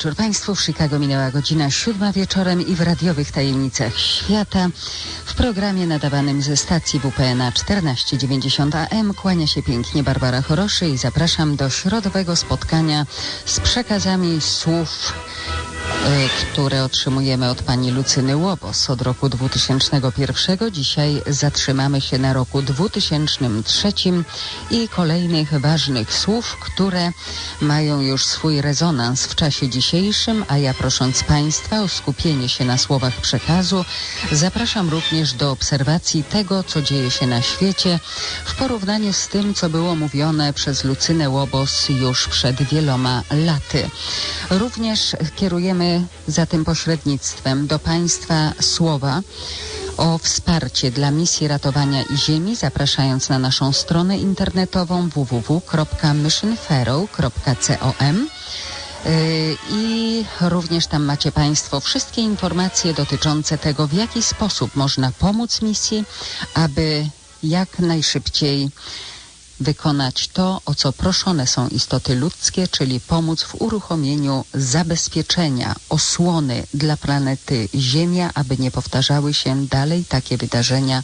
Wieczór Państwu. W Chicago minęła godzina siódma wieczorem i w radiowych tajemnicach świata w programie nadawanym ze stacji WPNA 1490 AM kłania się pięknie Barbara Choroszy i zapraszam do środowego spotkania z przekazami słów które otrzymujemy od pani Lucyny Łobos od roku 2001. Dzisiaj zatrzymamy się na roku 2003 i kolejnych ważnych słów, które mają już swój rezonans w czasie dzisiejszym, a ja prosząc Państwa o skupienie się na słowach przekazu, zapraszam również do obserwacji tego, co dzieje się na świecie w porównaniu z tym, co było mówione przez Lucynę Łobos już przed wieloma laty. Również kierujemy za tym pośrednictwem do Państwa słowa o wsparcie dla misji ratowania i ziemi, zapraszając na naszą stronę internetową www.missionferrow.com. Y, I również tam macie Państwo wszystkie informacje dotyczące tego, w jaki sposób można pomóc misji, aby jak najszybciej wykonać to, o co proszone są istoty ludzkie, czyli pomóc w uruchomieniu zabezpieczenia, osłony dla planety Ziemia, aby nie powtarzały się dalej takie wydarzenia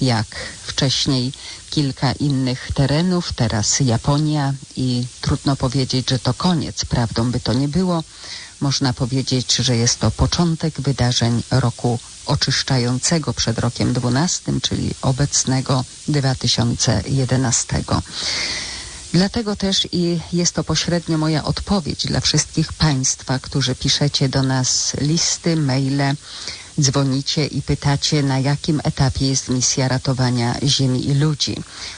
jak wcześniej kilka innych terenów, teraz Japonia i trudno powiedzieć, że to koniec, prawdą by to nie było. Można powiedzieć, że jest to początek wydarzeń roku oczyszczającego przed rokiem 12, czyli obecnego 2011. Dlatego też i jest to pośrednio moja odpowiedź dla wszystkich Państwa, którzy piszecie do nas listy, maile, dzwonicie i pytacie, na jakim etapie jest misja ratowania Ziemi i ludzi.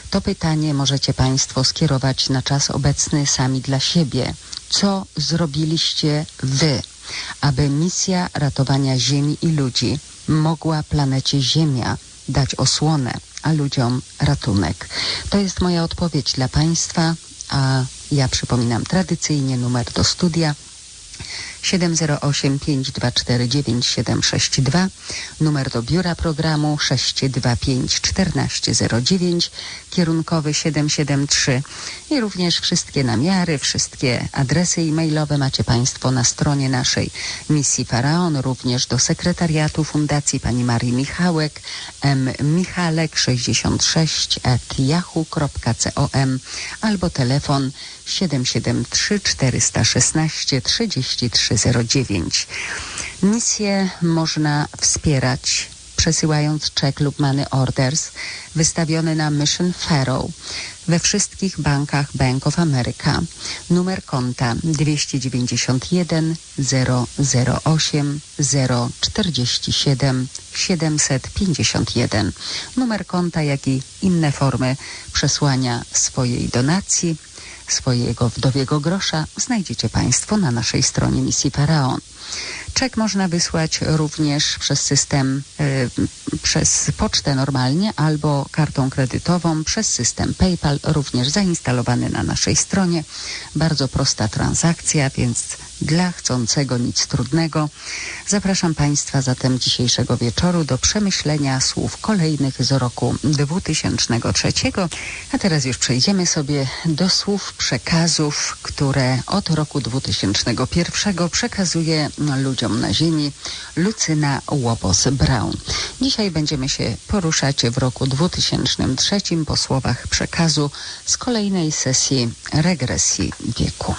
To pytanie możecie Państwo skierować na czas obecny sami dla siebie. Co zrobiliście Wy, aby misja ratowania Ziemi i ludzi mogła planecie Ziemia dać osłonę, a ludziom ratunek. To jest moja odpowiedź dla Państwa, a ja przypominam tradycyjnie numer do studia 708 524 9762, numer do biura programu 625 1409, kierunkowy 773 i również wszystkie namiary, wszystkie adresy e-mailowe macie Państwo na stronie naszej misji Faraon, również do sekretariatu Fundacji Pani Marii Michałek, m michalek 66 at yahoo.com albo telefon 773 416 3309. Misję można wspierać przesyłając czek lub money orders wystawiony na Mission Faro we wszystkich bankach Bank of America. Numer konta 291 008 047 751. Numer konta, jak i inne formy przesłania swojej donacji swojego wdowiego grosza znajdziecie Państwo na naszej stronie misji Faraon. Czek można wysłać również przez system, y, przez pocztę normalnie albo kartą kredytową, przez system PayPal, również zainstalowany na naszej stronie. Bardzo prosta transakcja, więc dla chcącego nic trudnego. Zapraszam Państwa zatem dzisiejszego wieczoru do przemyślenia słów kolejnych z roku 2003. A teraz już przejdziemy sobie do słów przekazów, które od roku 2001 przekazuje ludziom na Ziemi Lucyna Łobos-Brown. Dzisiaj będziemy się poruszać w roku 2003 po słowach przekazu z kolejnej sesji regresji wieku.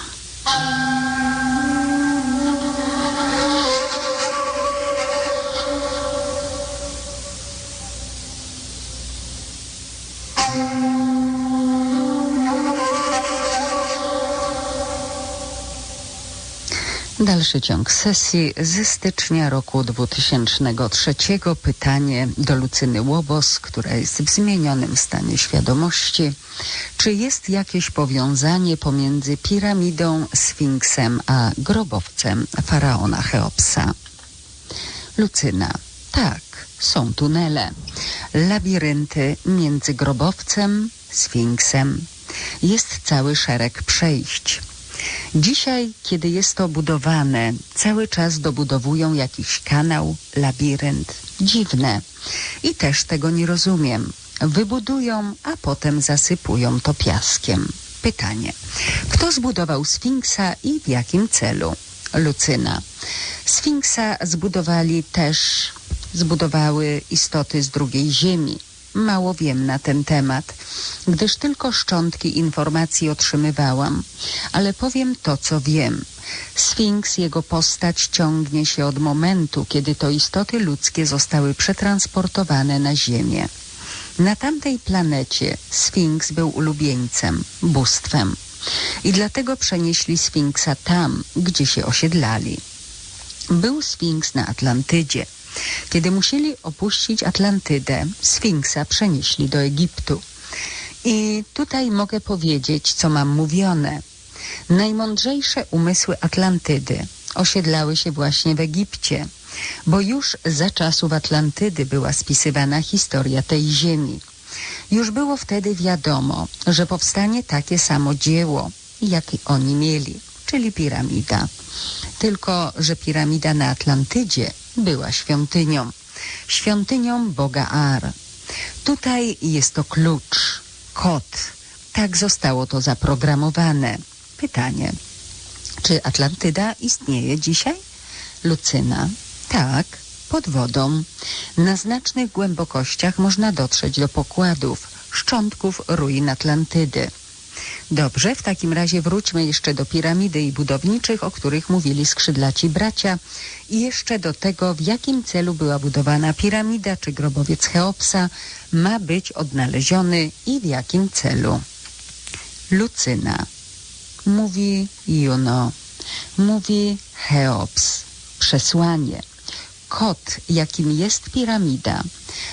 Dalszy ciąg sesji ze stycznia roku 2003. Pytanie do Lucyny Łobos, która jest w zmienionym stanie świadomości. Czy jest jakieś powiązanie pomiędzy piramidą, sfinksem a grobowcem faraona Cheopsa? Lucyna. Tak, są tunele. Labirynty między grobowcem, sfinksem. Jest cały szereg przejść. Dzisiaj, kiedy jest to budowane, cały czas dobudowują jakiś kanał, labirynt. Dziwne. I też tego nie rozumiem. Wybudują, a potem zasypują to piaskiem. Pytanie. Kto zbudował Sfinksa i w jakim celu? Lucyna. Sfinksa zbudowali też, zbudowały istoty z drugiej ziemi. Mało wiem na ten temat, gdyż tylko szczątki informacji otrzymywałam, ale powiem to, co wiem. Sfinks, jego postać ciągnie się od momentu, kiedy to istoty ludzkie zostały przetransportowane na Ziemię. Na tamtej planecie Sfinks był ulubieńcem, bóstwem. I dlatego przenieśli Sfinksa tam, gdzie się osiedlali. Był Sfinks na Atlantydzie. Kiedy musieli opuścić Atlantydę, Sfinksa przenieśli do Egiptu. I tutaj mogę powiedzieć, co mam mówione. Najmądrzejsze umysły Atlantydy osiedlały się właśnie w Egipcie, bo już za czasów Atlantydy była spisywana historia tej ziemi. Już było wtedy wiadomo, że powstanie takie samo dzieło, jakie oni mieli, czyli piramida. Tylko, że piramida na Atlantydzie była świątynią, świątynią Boga Ar. Tutaj jest to klucz, kod. Tak zostało to zaprogramowane. Pytanie. Czy Atlantyda istnieje dzisiaj? Lucyna. Tak, pod wodą. Na znacznych głębokościach można dotrzeć do pokładów, szczątków ruin Atlantydy. Dobrze, w takim razie wróćmy jeszcze do piramidy i budowniczych, o których mówili skrzydlaci bracia i jeszcze do tego, w jakim celu była budowana piramida czy grobowiec Cheopsa ma być odnaleziony i w jakim celu. Lucyna. Mówi Juno. Mówi Cheops. Przesłanie. Kod, jakim jest piramida,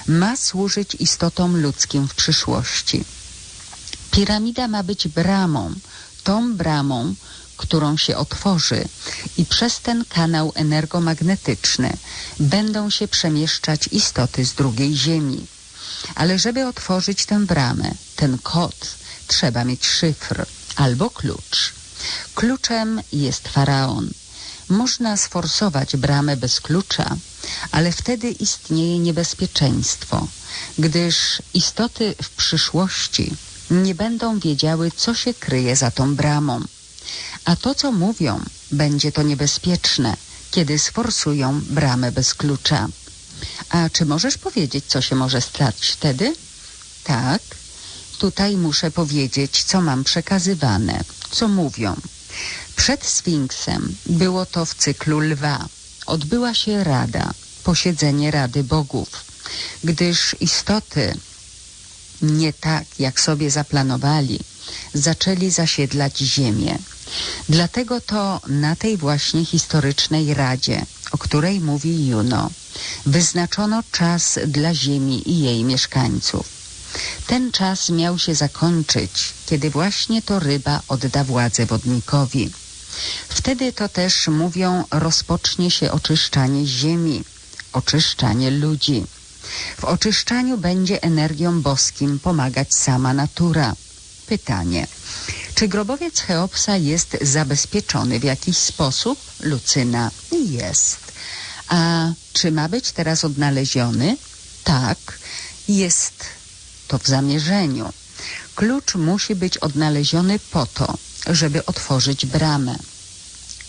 ma służyć istotom ludzkim w przyszłości. Piramida ma być bramą, tą bramą, którą się otworzy i przez ten kanał energomagnetyczny będą się przemieszczać istoty z drugiej Ziemi. Ale żeby otworzyć tę bramę, ten kod, trzeba mieć szyfr albo klucz. Kluczem jest faraon. Można sforsować bramę bez klucza, ale wtedy istnieje niebezpieczeństwo, gdyż istoty w przyszłości nie będą wiedziały, co się kryje za tą bramą. A to, co mówią, będzie to niebezpieczne, kiedy sforsują bramę bez klucza. A czy możesz powiedzieć, co się może stać wtedy? Tak. Tutaj muszę powiedzieć, co mam przekazywane, co mówią. Przed Sfinksem było to w cyklu lwa. Odbyła się rada, posiedzenie Rady Bogów, gdyż istoty nie tak, jak sobie zaplanowali, zaczęli zasiedlać ziemię. Dlatego to na tej właśnie historycznej Radzie, o której mówi Juno, wyznaczono czas dla Ziemi i jej mieszkańców. Ten czas miał się zakończyć, kiedy właśnie to ryba odda władzę wodnikowi. Wtedy to też mówią rozpocznie się oczyszczanie ziemi, oczyszczanie ludzi. W oczyszczaniu będzie energią boskim pomagać sama natura. Pytanie. Czy grobowiec Cheopsa jest zabezpieczony w jakiś sposób? Lucyna. Jest. A czy ma być teraz odnaleziony? Tak. Jest to w zamierzeniu. Klucz musi być odnaleziony po to, żeby otworzyć bramę.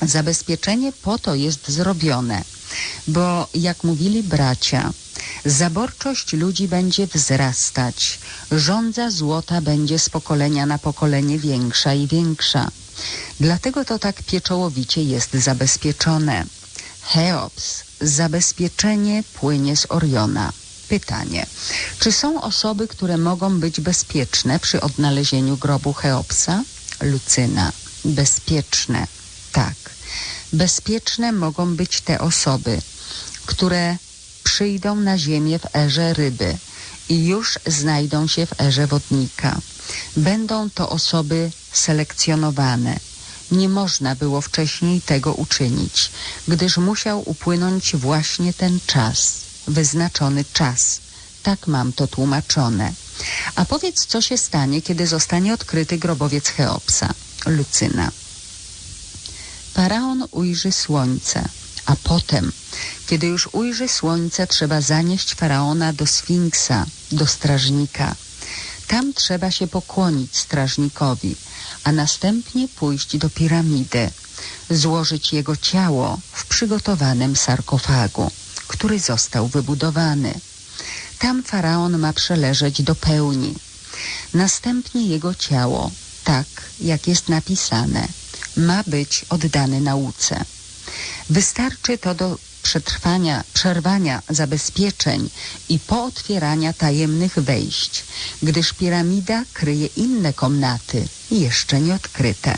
Zabezpieczenie po to jest zrobione, bo jak mówili bracia, Zaborczość ludzi będzie wzrastać. Żądza złota będzie z pokolenia na pokolenie większa i większa. Dlatego to tak pieczołowicie jest zabezpieczone. Cheops, zabezpieczenie płynie z Oriona. Pytanie. Czy są osoby, które mogą być bezpieczne przy odnalezieniu grobu Cheopsa? Lucyna. Bezpieczne. Tak. Bezpieczne mogą być te osoby, które przyjdą na ziemię w erze ryby i już znajdą się w erze wodnika. Będą to osoby selekcjonowane. Nie można było wcześniej tego uczynić, gdyż musiał upłynąć właśnie ten czas, wyznaczony czas. Tak mam to tłumaczone. A powiedz, co się stanie, kiedy zostanie odkryty grobowiec Cheopsa, Lucyna. Faraon ujrzy słońce, a potem kiedy już ujrzy słońce, trzeba zanieść faraona do Sfinksa, do strażnika. Tam trzeba się pokłonić strażnikowi, a następnie pójść do piramidy, złożyć jego ciało w przygotowanym sarkofagu, który został wybudowany. Tam faraon ma przeleżeć do pełni. Następnie jego ciało, tak jak jest napisane, ma być oddane nauce. Wystarczy to do przetrwania, przerwania zabezpieczeń i pootwierania tajemnych wejść, gdyż piramida kryje inne komnaty, jeszcze nieodkryte.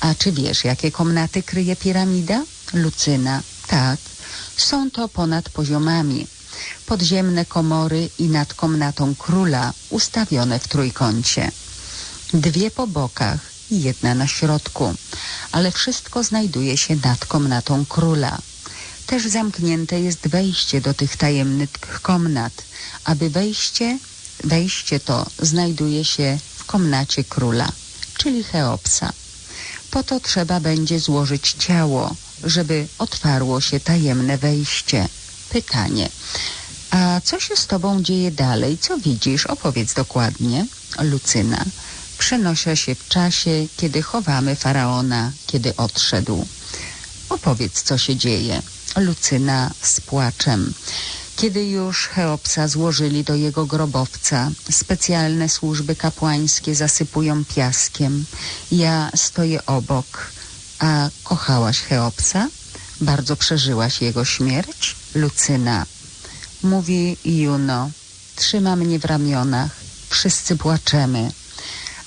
A czy wiesz, jakie komnaty kryje piramida? Lucyna. Tak. Są to ponad poziomami. Podziemne komory i nad komnatą króla ustawione w trójkącie. Dwie po bokach i jedna na środku, ale wszystko znajduje się nad komnatą króla. Też zamknięte jest wejście do tych tajemnych komnat, aby wejście, wejście to znajduje się w komnacie króla, czyli Cheopsa. Po to trzeba będzie złożyć ciało, żeby otwarło się tajemne wejście. Pytanie. A co się z tobą dzieje dalej? Co widzisz? Opowiedz dokładnie. Lucyna. Przenoszę się w czasie, kiedy chowamy faraona, kiedy odszedł. Opowiedz, co się dzieje. Lucyna z płaczem. Kiedy już Cheopsa złożyli do jego grobowca, specjalne służby kapłańskie zasypują piaskiem. Ja stoję obok. A kochałaś Cheopsa? Bardzo przeżyłaś jego śmierć? Lucyna. Mówi Juno. Trzyma mnie w ramionach. Wszyscy płaczemy.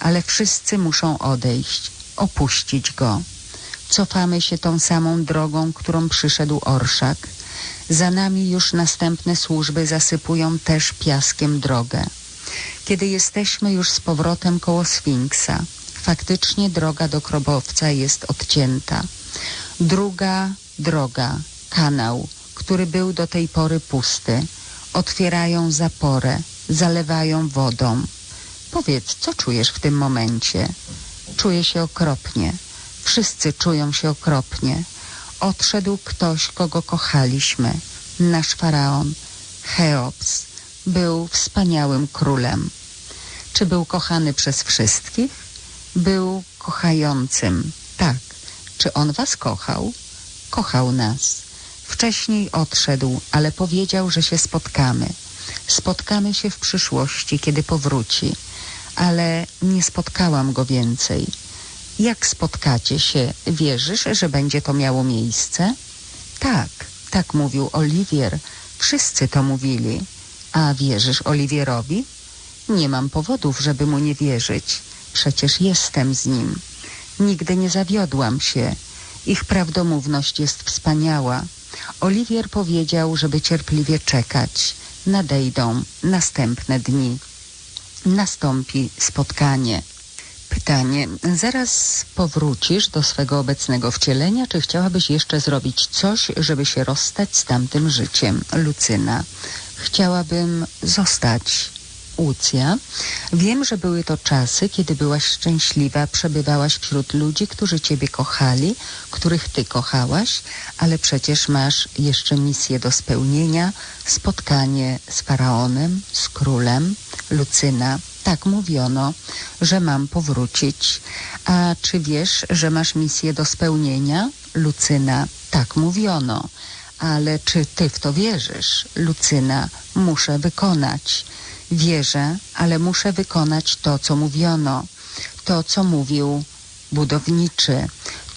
Ale wszyscy muszą odejść, opuścić go. Cofamy się tą samą drogą, którą przyszedł orszak. Za nami już następne służby zasypują też piaskiem drogę. Kiedy jesteśmy już z powrotem koło Sfinksa, faktycznie droga do Krobowca jest odcięta. Druga droga, kanał, który był do tej pory pusty, otwierają zaporę, zalewają wodą. Powiedz, co czujesz w tym momencie? Czuję się okropnie. Wszyscy czują się okropnie. Odszedł ktoś, kogo kochaliśmy. Nasz faraon, Cheops, był wspaniałym królem. Czy był kochany przez wszystkich? Był kochającym. Tak. Czy on was kochał? Kochał nas. Wcześniej odszedł, ale powiedział, że się spotkamy. Spotkamy się w przyszłości, kiedy powróci. Ale nie spotkałam go więcej. Jak spotkacie się, wierzysz, że będzie to miało miejsce? Tak, tak mówił Oliwier. Wszyscy to mówili. A wierzysz Oliwierowi? Nie mam powodów, żeby mu nie wierzyć. Przecież jestem z nim. Nigdy nie zawiodłam się. Ich prawdomówność jest wspaniała. Oliwier powiedział, żeby cierpliwie czekać. Nadejdą następne dni. Nastąpi spotkanie. Pytanie. Zaraz powrócisz do swego obecnego wcielenia, czy chciałabyś jeszcze zrobić coś, żeby się rozstać z tamtym życiem? Lucyna. Chciałabym zostać. Łucja. Wiem, że były to czasy, kiedy byłaś szczęśliwa, przebywałaś wśród ludzi, którzy ciebie kochali, których ty kochałaś, ale przecież masz jeszcze misję do spełnienia, spotkanie z faraonem, z królem. Lucyna. Tak mówiono, że mam powrócić. A czy wiesz, że masz misję do spełnienia? Lucyna. Tak mówiono. Ale czy ty w to wierzysz? Lucyna. Muszę wykonać. Wierzę, ale muszę wykonać to, co mówiono. To, co mówił budowniczy.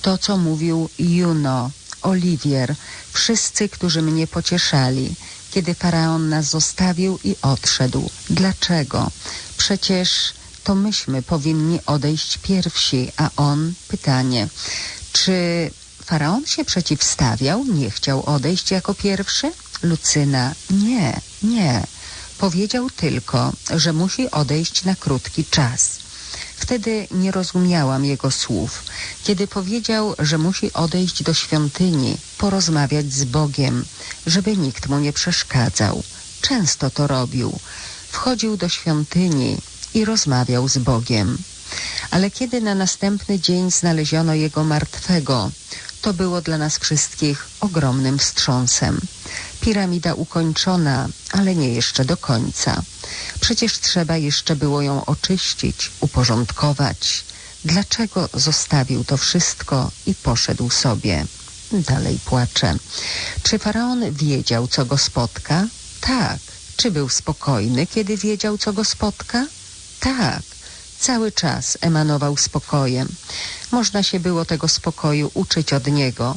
To, co mówił Juno, Oliwier. Wszyscy, którzy mnie pocieszali kiedy faraon nas zostawił i odszedł. Dlaczego? Przecież to myśmy powinni odejść pierwsi, a on pytanie, czy faraon się przeciwstawiał, nie chciał odejść jako pierwszy? Lucyna, nie, nie. Powiedział tylko, że musi odejść na krótki czas. Wtedy nie rozumiałam jego słów. Kiedy powiedział, że musi odejść do świątyni, porozmawiać z Bogiem, żeby nikt mu nie przeszkadzał. Często to robił. Wchodził do świątyni i rozmawiał z Bogiem. Ale kiedy na następny dzień znaleziono jego martwego, to było dla nas wszystkich ogromnym wstrząsem. Piramida ukończona, ale nie jeszcze do końca. Przecież trzeba jeszcze było ją oczyścić, uporządkować. Dlaczego zostawił to wszystko i poszedł sobie? Dalej płacze. Czy faraon wiedział, co go spotka? Tak. Czy był spokojny, kiedy wiedział, co go spotka? Tak. Cały czas emanował spokojem. Można się było tego spokoju uczyć od niego.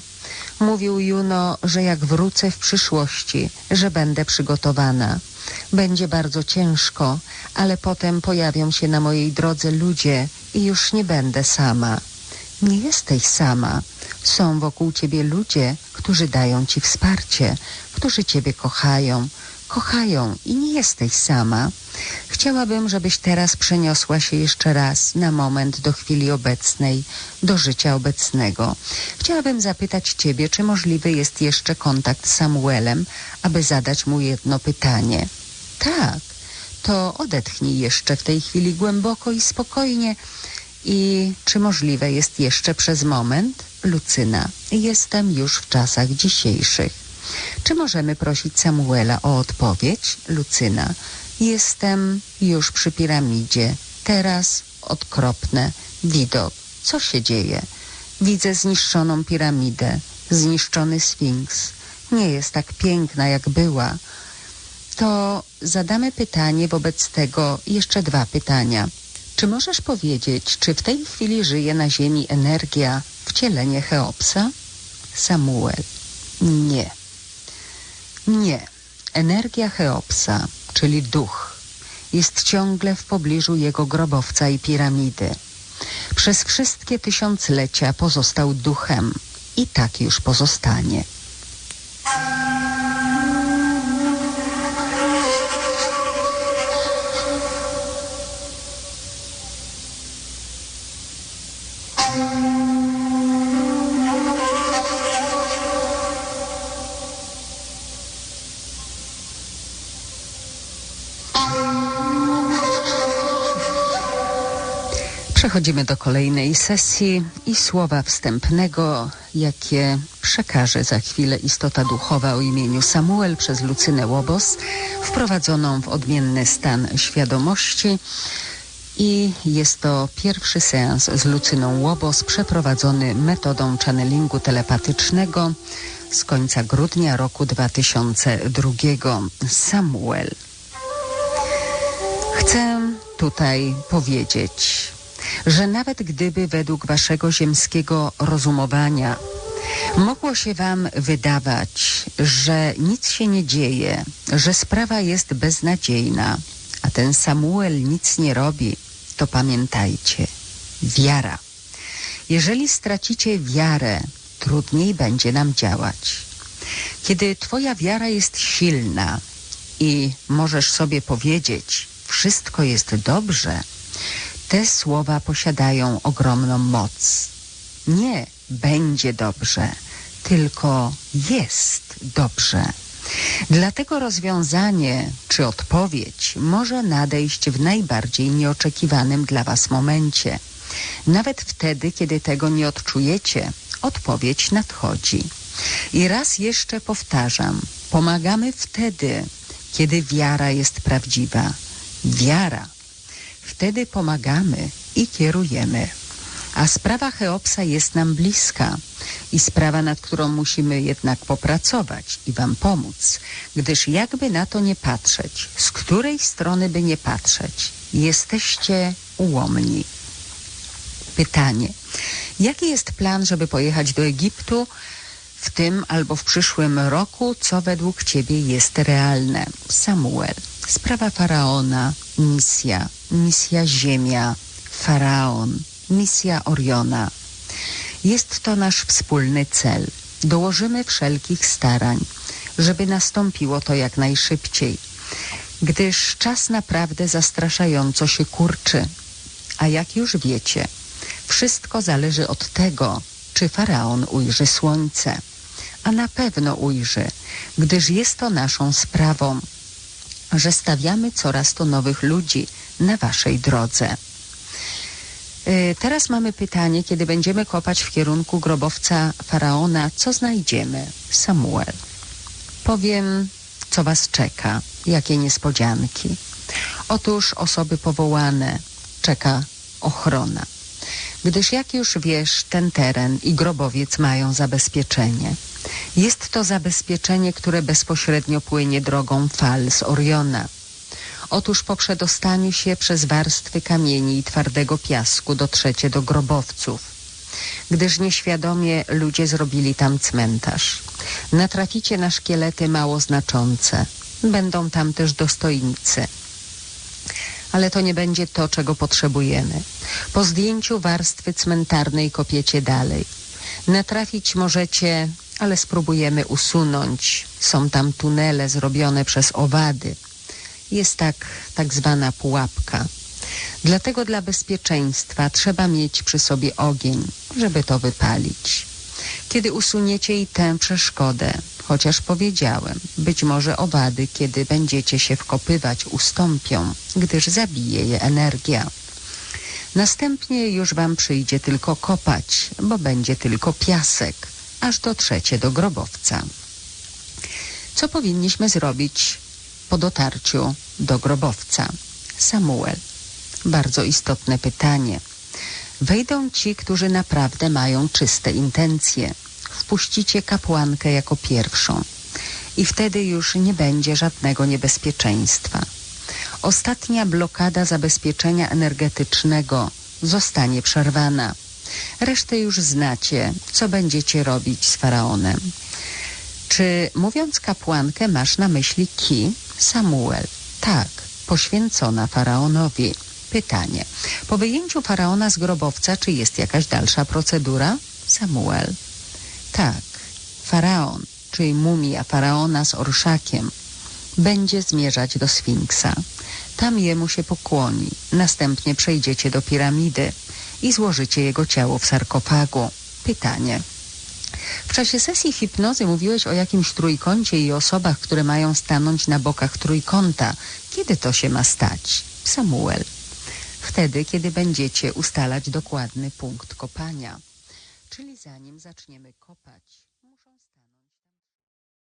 Mówił Juno, że jak wrócę w przyszłości, że będę przygotowana. Będzie bardzo ciężko, ale potem pojawią się na mojej drodze ludzie i już nie będę sama. Nie jesteś sama. Są wokół ciebie ludzie, którzy dają ci wsparcie, którzy ciebie kochają, kochają i nie jesteś sama. Chciałabym, żebyś teraz przeniosła się jeszcze raz na moment do chwili obecnej, do życia obecnego. Chciałabym zapytać ciebie, czy możliwy jest jeszcze kontakt z Samuelem, aby zadać mu jedno pytanie. Tak, to odetchnij jeszcze w tej chwili głęboko i spokojnie. I czy możliwe jest jeszcze przez moment? Lucyna, jestem już w czasach dzisiejszych. Czy możemy prosić Samuela o odpowiedź? Lucyna, jestem już przy piramidzie. Teraz okropne widok. Co się dzieje? Widzę zniszczoną piramidę, zniszczony sfinks. Nie jest tak piękna, jak była. To zadamy pytanie wobec tego, jeszcze dwa pytania. Czy możesz powiedzieć, czy w tej chwili żyje na Ziemi energia, wcielenie Cheopsa? Samuel. Nie. Nie. Energia Cheopsa, czyli duch, jest ciągle w pobliżu jego grobowca i piramidy. Przez wszystkie tysiąclecia pozostał duchem i tak już pozostanie. Przechodzimy do kolejnej sesji i słowa wstępnego, jakie przekaże za chwilę istota duchowa o imieniu Samuel przez Lucynę Łobos, wprowadzoną w odmienny stan świadomości. I jest to pierwszy seans z Lucyną Łobos przeprowadzony metodą channelingu telepatycznego z końca grudnia roku 2002. Samuel. Chcę tutaj powiedzieć, że nawet gdyby według waszego ziemskiego rozumowania mogło się wam wydawać, że nic się nie dzieje, że sprawa jest beznadziejna, a ten Samuel nic nie robi, to pamiętajcie, wiara. Jeżeli stracicie wiarę, trudniej będzie nam działać. Kiedy twoja wiara jest silna i możesz sobie powiedzieć, wszystko jest dobrze, te słowa posiadają ogromną moc. Nie będzie dobrze, tylko jest dobrze. Dlatego rozwiązanie czy odpowiedź może nadejść w najbardziej nieoczekiwanym dla Was momencie. Nawet wtedy, kiedy tego nie odczujecie, odpowiedź nadchodzi. I raz jeszcze powtarzam, pomagamy wtedy, kiedy wiara jest prawdziwa. Wiara Wtedy pomagamy i kierujemy. A sprawa Cheopsa jest nam bliska i sprawa, nad którą musimy jednak popracować i Wam pomóc, gdyż jakby na to nie patrzeć, z której strony by nie patrzeć, jesteście ułomni. Pytanie. Jaki jest plan, żeby pojechać do Egiptu w tym albo w przyszłym roku, co według Ciebie jest realne? Samuel. Sprawa faraona, misja, misja Ziemia, faraon, misja Oriona. Jest to nasz wspólny cel. Dołożymy wszelkich starań, żeby nastąpiło to jak najszybciej, gdyż czas naprawdę zastraszająco się kurczy. A jak już wiecie, wszystko zależy od tego, czy faraon ujrzy słońce. A na pewno ujrzy, gdyż jest to naszą sprawą że stawiamy coraz to nowych ludzi na waszej drodze. Y, teraz mamy pytanie, kiedy będziemy kopać w kierunku grobowca faraona, co znajdziemy? Samuel. Powiem, co was czeka, jakie niespodzianki. Otóż osoby powołane czeka ochrona. Gdyż jak już wiesz, ten teren i grobowiec mają zabezpieczenie. Jest to zabezpieczenie, które bezpośrednio płynie drogą fal z Oriona. Otóż po przedostaniu się przez warstwy kamieni i twardego piasku dotrzecie do grobowców gdyż nieświadomie ludzie zrobili tam cmentarz. Natraficie na szkielety mało znaczące. Będą tam też dostojnicy. Ale to nie będzie to, czego potrzebujemy. Po zdjęciu warstwy cmentarnej kopiecie dalej. Natrafić możecie, ale spróbujemy usunąć. Są tam tunele zrobione przez owady. Jest tak, tak zwana pułapka. Dlatego dla bezpieczeństwa trzeba mieć przy sobie ogień, żeby to wypalić. Kiedy usuniecie i tę przeszkodę, chociaż powiedziałem, być może owady, kiedy będziecie się wkopywać, ustąpią, gdyż zabije je energia. Następnie już wam przyjdzie tylko kopać, bo będzie tylko piasek, aż dotrzecie do grobowca. Co powinniśmy zrobić po dotarciu do grobowca? Samuel. Bardzo istotne pytanie. Wejdą ci, którzy naprawdę mają czyste intencje. Wpuścicie kapłankę jako pierwszą i wtedy już nie będzie żadnego niebezpieczeństwa. Ostatnia blokada zabezpieczenia energetycznego zostanie przerwana. Resztę już znacie, co będziecie robić z faraonem. Czy mówiąc kapłankę masz na myśli Ki Samuel? Tak, poświęcona faraonowi. Pytanie. Po wyjęciu faraona z grobowca, czy jest jakaś dalsza procedura? Samuel. Tak. Faraon, czyli mumia faraona z orszakiem, będzie zmierzać do Sfinksa. Tam jemu się pokłoni. Następnie przejdziecie do piramidy i złożycie jego ciało w sarkofagu. Pytanie. W czasie sesji hipnozy mówiłeś o jakimś trójkącie i osobach, które mają stanąć na bokach trójkąta. Kiedy to się ma stać? Samuel wtedy, kiedy będziecie ustalać dokładny punkt kopania, czyli zanim zaczniemy kopać.